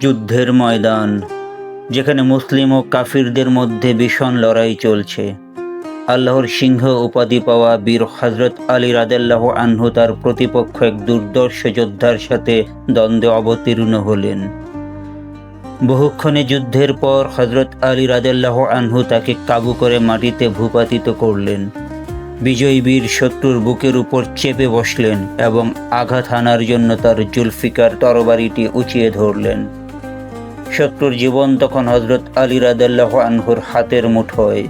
যুদ্ধের ময়দান, যেখানে মুসলিম ও কাফিরদের মধ্যে ভীষণ লড়াই চলছে। আল্লাহর সিংহ উপাধি পাওয়া বীর হজরত আলী রাদেল্লাহ আনহু তার প্রতিপক্ষ এক দুর্দর্শ যোদ্ধার সাথে দ্বন্দ্বে অবতীর্ণ হলেন। বহুক্ষণে যুদ্ধের পর হজরত আলী রাদেল্লাহ আনহু তাকে কাবু করে মাটিতে ভূপাতিত করলেন। বিজয়ী বীর শত্রুর বুকের উপর চেপে বসলেন এবং আঘাত হানার জন্য তার জুলফিকার তরবারিটি উঁচিয়ে ধরলেন। শত্রুর জীবন তখন হজরত আলী রাদাল্লাহ আনহুর হাতের মুঠোয়।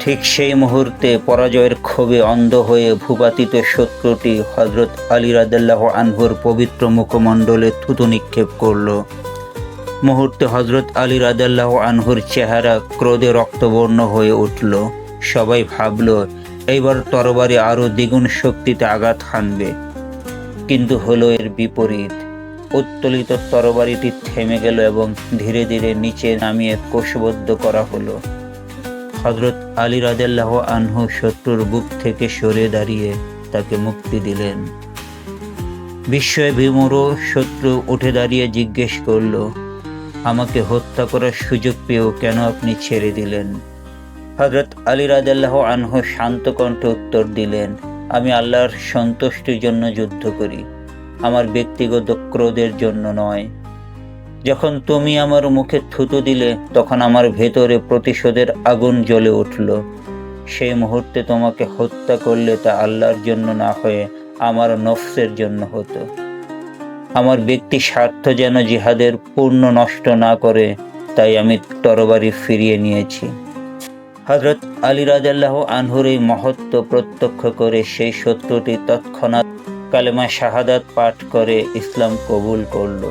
ঠিক সেই মুহূর্তে পরাজয়ের ক্ষোভে অন্ধ হয়ে ভূপাতিত শত্রুটি হজরত আলী রাদাল্লাহ আনহুর পবিত্র মুখমণ্ডলে থুতু নিক্ষেপ করল। মুহূর্তে হজরত আলী রাদাল্লাহ আনহুর চেহারা ক্রোধে রক্তবর্ণ হয়ে উঠল। সবাই ভাবল, এইবার তরবারি আরও দ্বিগুণ শক্তিতে আঘাত হানবে। কিন্তু হলো এর বিপরীত। উত্তোলিত তরবারিটি থেমে গেল এবং ধীরে ধীরে নিচে নামিয়ে কোষবদ্ধ করা হলো। হজরত আলী রাদেল্লাহ আনহু শত্রুর বুক থেকে সরে দাঁড়িয়ে তাকে মুক্তি দিলেন। বিস্ময়ে বিমূঢ় শত্রু উঠে দাঁড়িয়ে জিজ্ঞেস করল, আমাকে হত্যা করার সুযোগ পেয়েও কেন আপনি ছেড়ে দিলেন? হজরত আলী রাজাল্লাহ আনহু শান্ত কণ্ঠে উত্তর দিলেন, আমি আল্লাহর সন্তুষ্টির জন্য যুদ্ধ করি। আমার ব্যক্তিগত ক্রোধের জন্য নয়। যখন তুমি আমার মুখে থুতু দিলে, তখন আমার ভেতরে প্রতিশোধের আগুন জ্বলে উঠল। সেই মুহূর্তে তোমাকে হত্যা করলে তা আল্লাহর জন্য না হয়ে আমার নফসের জন্য হতো। আমার ব্যক্তি স্বার্থ যেন জিহাদের পূর্ণ নষ্ট না করে, তাই আমি তরবারি ফিরিয়ে নিয়েছি। হজরত আলী রাজাল্লাহ আনহুর এই মহত্ব প্রত্যক্ষ করে সেই শত্রুটি তৎক্ষণাৎ কালেমা শাহাদাত পাঠ করে ইসলাম কবুল করল।